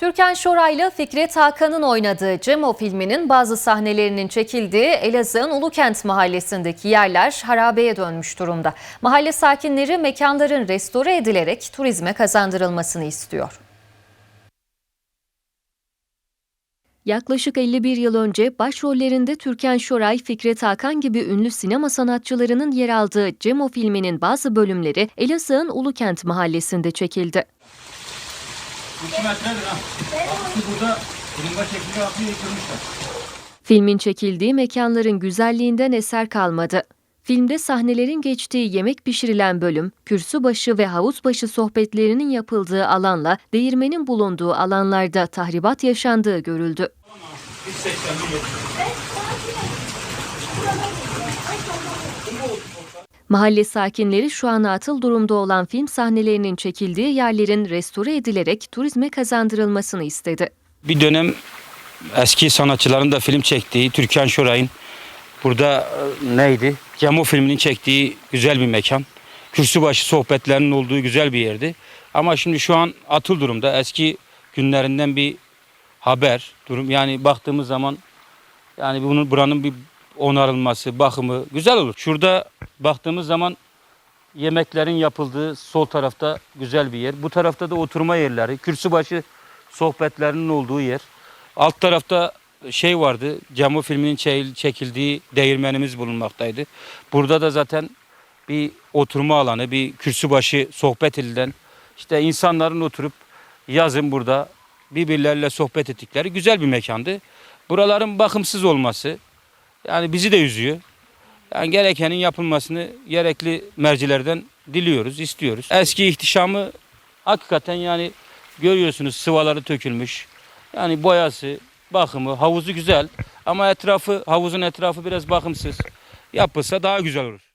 Türkan Şoray'la Fikret Hakan'ın oynadığı Cemo filminin bazı sahnelerinin çekildiği Elazığ'ın Ulukent mahallesindeki yerler harabeye dönmüş durumda. Mahalle sakinleri mekanların restore edilerek turizme kazandırılmasını istiyor. Yaklaşık 51 yıl önce başrollerinde Türkan Şoray, Fikret Hakan gibi ünlü sinema sanatçılarının yer aldığı Cemo filminin bazı bölümleri Elazığ'ın Ulukent mahallesinde çekildi. 2 metredir ha. Aksı burada kırınga şeklinde akıyı yıkılmışlar. Filmin çekildiği mekanların güzelliğinden eser kalmadı. Filmde sahnelerin geçtiği yemek pişirilen bölüm, kürsübaşı ve havuzbaşı sohbetlerinin yapıldığı alanla değirmenin bulunduğu alanlarda tahribat yaşandığı görüldü. Hiç 81 yok. Mahalle sakinleri şu an atıl durumda olan film sahnelerinin çekildiği yerlerin restore edilerek turizme kazandırılmasını istedi. Bir dönem eski sanatçıların da film çektiği Türkan Şoray'ın burada e, neydi? Cemo filminin çektiği güzel bir mekan. Kürsübaşı sohbetlerinin olduğu güzel bir yerdi. Ama şimdi şu an atıl durumda. Eski günlerinden bir haber durum. Yani baktığımız zaman yani bunun buranın bir onarılması, bakımı güzel olur. Şurada baktığımız zaman yemeklerin yapıldığı sol tarafta güzel bir yer. Bu tarafta da oturma yerleri, kürsübaşı sohbetlerinin olduğu yer. Alt tarafta şey vardı, Camo filminin çe- çekildiği değirmenimiz bulunmaktaydı. Burada da zaten bir oturma alanı, bir kürsübaşı sohbet edilen, işte insanların oturup yazın burada birbirleriyle sohbet ettikleri güzel bir mekandı. Buraların bakımsız olması yani bizi de üzüyor. Yani gerekenin yapılmasını gerekli mercilerden diliyoruz, istiyoruz. Eski ihtişamı hakikaten yani görüyorsunuz sıvaları tökülmüş. Yani boyası, bakımı, havuzu güzel ama etrafı, havuzun etrafı biraz bakımsız. Yapılsa daha güzel olur.